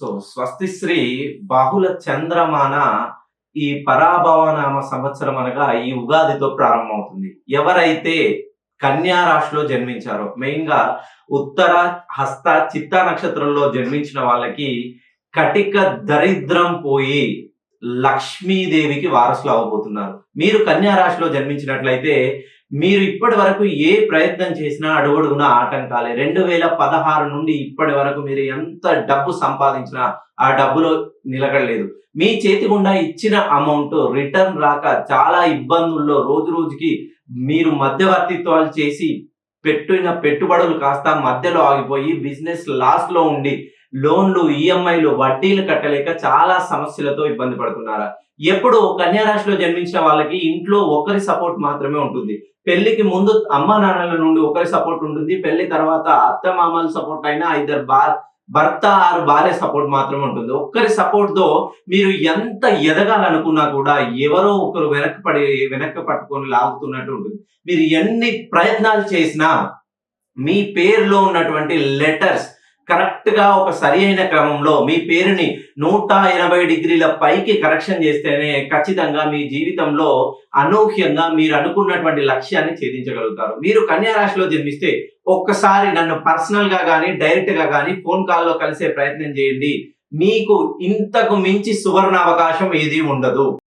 So స్వస్తిశ్రీ బహుళ చంద్రమాన ఈ పరాభవనామ సంవత్సరం అనగా ఈ ఉగాదితో ప్రారంభమవుతుంది. ఎవరైతే కన్యా రాశిలో జన్మించారో మెయిన్గా ఉత్తర హస్త చిత్త నక్షత్రంలో జన్మించిన వాళ్ళకి కటిక దరిద్రం పోయి లక్ష్మీదేవికి వారసులు అవ్వబోతున్నారు. మీరు కన్యా రాశిలో జన్మించినట్లయితే మీరు ఇప్పటి వరకు ఏ ప్రయత్నం చేసినా అడుగడుగున ఆటంకాలే. రెండు వేల పదహారు నుండి ఇప్పటి వరకు మీరు ఎంత డబ్బు సంపాదించినా ఆ డబ్బులో నిలకడలేదు. మీ చేతి గుండా ఇచ్చిన అమౌంట్ రిటర్న్ రాక చాలా ఇబ్బందుల్లో రోజు రోజుకి మీరు మధ్యవర్తిత్వాలు చేసి పెట్టిన పెట్టుబడులు కాస్త మధ్యలో ఆగిపోయి బిజినెస్ లాస్లో ఉండి లోన్లు ఈఎంఐలు వడ్డీలు కట్టలేక చాలా సమస్యలతో ఇబ్బంది పడుతున్నారా? ఎప్పుడు కన్యా రాశిలో జన్మించిన వాళ్ళకి ఇంట్లో ఒకరి సపోర్ట్ మాత్రమే ఉంటుంది. పెళ్ళికి ముందు అమ్మ నాన్నల నుండి ఒకరి సపోర్ట్ ఉంటుంది. పెళ్ళి తర్వాత అత్త మామల సపోర్ట్ అయినా ఇద్దరు బా భర్త ఆరు భార్య సపోర్ట్ మాత్రమే ఉంటుంది. ఒక్కరి సపోర్ట్తో మీరు ఎంత ఎదగాలనుకున్నా కూడా ఎవరో ఒకరు వెనక్కి పడి వెనక్కి పట్టుకొని లాగుతున్నట్టు ఉంటుంది. మీరు ఎన్ని ప్రయత్నాలు చేసినా మీ పేరులో ఉన్నటువంటి లెటర్స్ కరెక్ట్గా ఒక సరి అయిన క్రమంలో మీ పేరుని నూట ఎనభై డిగ్రీల పైకి కరెక్షన్ చేస్తేనే ఖచ్చితంగా మీ జీవితంలో అనూహ్యంగా మీరు అనుకున్నటువంటి లక్ష్యాన్ని ఛేదించగలుగుతారు. మీరు కన్యారాశిలో జన్మిస్తే ఒక్కసారి నన్ను పర్సనల్గా కానీ డైరెక్ట్గా కానీ ఫోన్ కాల్లో కలిసే ప్రయత్నం చేయండి. మీకు ఇంతకు మించి సువర్ణ అవకాశం ఏది ఉండదు.